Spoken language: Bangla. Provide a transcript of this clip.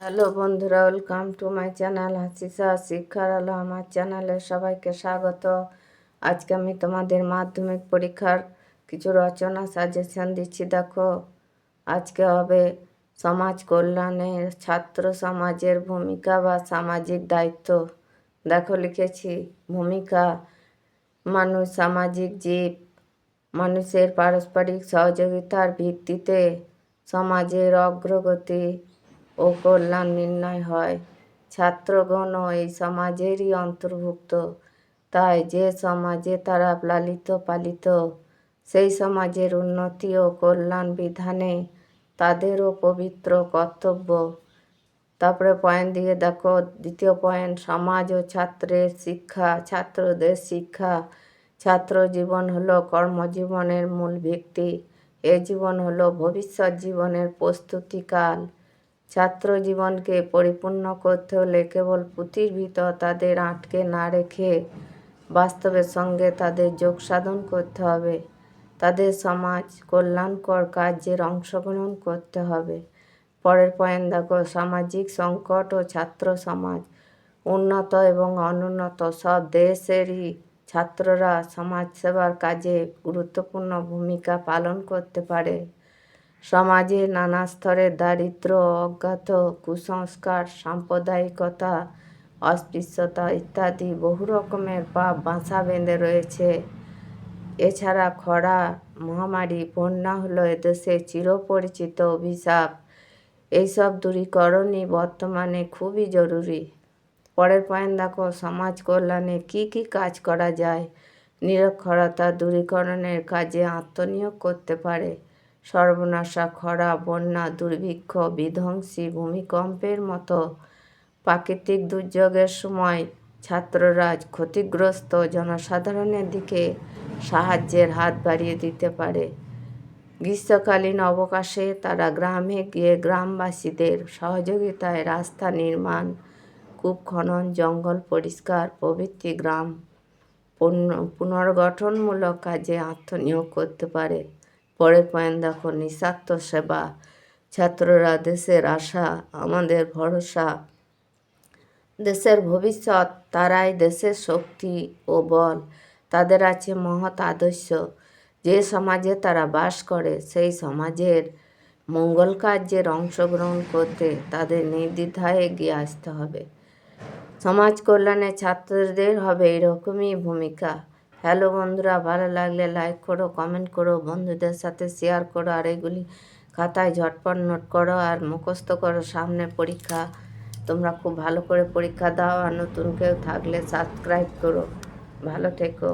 হ্যালো বন্ধুরা, ওয়েলকাম টু মাই চ্যানেল হাসিসা শিক্ষার আলো। আমার চ্যানেলে সবাইকে স্বাগত। আজকে আমি তোমাদের মাধ্যমিক পরীক্ষার কিছু রচনা সাজেশন দিচ্ছি। দেখো, আজকে হবে সমাজ কল্যাণে ছাত্র সমাজের ভূমিকা বা সামাজিক দায়িত্ব। দেখো, লিখেছি, ভূমিকা, মানুষ সামাজিক জীব, মানুষের পারস্পরিক সহযোগিতার ভিত্তিতে সমাজের অগ্রগতি ও কল্যাণ নির্ণয় হয়। ছাত্রগণও এই সমাজেরই অন্তর্ভুক্ত। তাই যে সমাজে তারা লালিত পালিত, সেই সমাজের উন্নতি ও কল্যাণ বিধানে তাদেরও পবিত্র কর্তব্য। তারপরে পয়েন্ট দিয়ে দেখো, দ্বিতীয় পয়েন্ট সমাজ ও ছাত্রের শিক্ষা, ছাত্রদের শিক্ষা। ছাত্র জীবন হলো কর্মজীবনের মূল ভিত্তি। এ জীবন হলো ভবিষ্যৎ জীবনের প্রস্তুতিকাল ছাত্র জীবনকে পরিপূর্ণ করতে হলে কেবল পুঁথির ভিতর তাদের আটকে না রেখে বাস্তবের সঙ্গে তাদের যোগ সাধন করতে হবে। তাদের সমাজ কল্যাণকর কার্যের অংশগ্রহণ করতে হবে। পরের পয়েন্ট, দেখো, সামাজিক সংকট ও ছাত্র সমাজ। উন্নত এবং অনুন্নত সব দেশেরই ছাত্ররা সমাজসেবার কাজে গুরুত্বপূর্ণ ভূমিকা পালন করতে পারে। সমাজে নানা স্তরের দারিদ্র, অজ্ঞাত, কুসংস্কার, সাম্প্রদায়িকতা, অস্পৃশ্যতা ইত্যাদি বহু রকমের পাপ বাসা বেঁধে রয়েছে। এছাড়া খরা, মহামারী, বন্যা হলো এদেশে চিরপরিচিত অভিশাপ। এইসব দূরীকরণই বর্তমানে খুবই জরুরি। পরের পয়েন্ট দেখো, সমাজ কল্যাণে কি কি কাজ করা যায়? নিরক্ষরতা দূরীকরণের কাজে আত্মনিয়োগ করতে পারে। সর্বনাশা, খরা, বন্যা, দুর্ভিক্ষ, বিধ্বংসী ভূমিকম্পের মতো প্রাকৃতিক দুর্যোগের সময় ছাত্ররা ক্ষতিগ্রস্ত জনসাধারণের দিকে সাহায্যের হাত বাড়িয়ে দিতে পারে। গ্রীষ্মকালীন অবকাশে তারা গ্রামে গিয়ে গ্রামবাসীদের সহযোগিতায় রাস্তা নির্মাণ, কূপ খনন, জঙ্গল পরিষ্কার, প্রভৃতি গ্রাম পুনর্গঠনমূলক কাজে আত্মনিয়োগ করতে পারে। পরের পয়েন্ট দেখো, নিঃস্বার্থ সেবা। ছাত্ররা দেশের আশা, আমাদের ভরসা। দেশের ভবিষ্যৎ, তারাই দেশের শক্তি ও বল। তাদের আছে মহৎ আদর্শ। যে সমাজে তারা বাস করে, সেই সমাজের মঙ্গল কার্যের অংশগ্রহণ করতে তাদের নির্দ্বিধায় এগিয়ে আসতে হবে। সমাজ কল্যাণে ছাত্রদের হবে এরকমই ভূমিকা। হ্যালো বন্ধুরা, ভালো লাগলে লাইক করো কমেন্ট করো, বন্ধুদের সাথে শেয়ার করো, আর এগুলি খাতায় ঝটপট নোট করো আর মুখস্থ করো সামনে পরীক্ষা। তোমরা খুব ভালো করে পরীক্ষা দাও আর নতুন কেউ থাকলে সাবস্ক্রাইব করো। ভালো থেকো।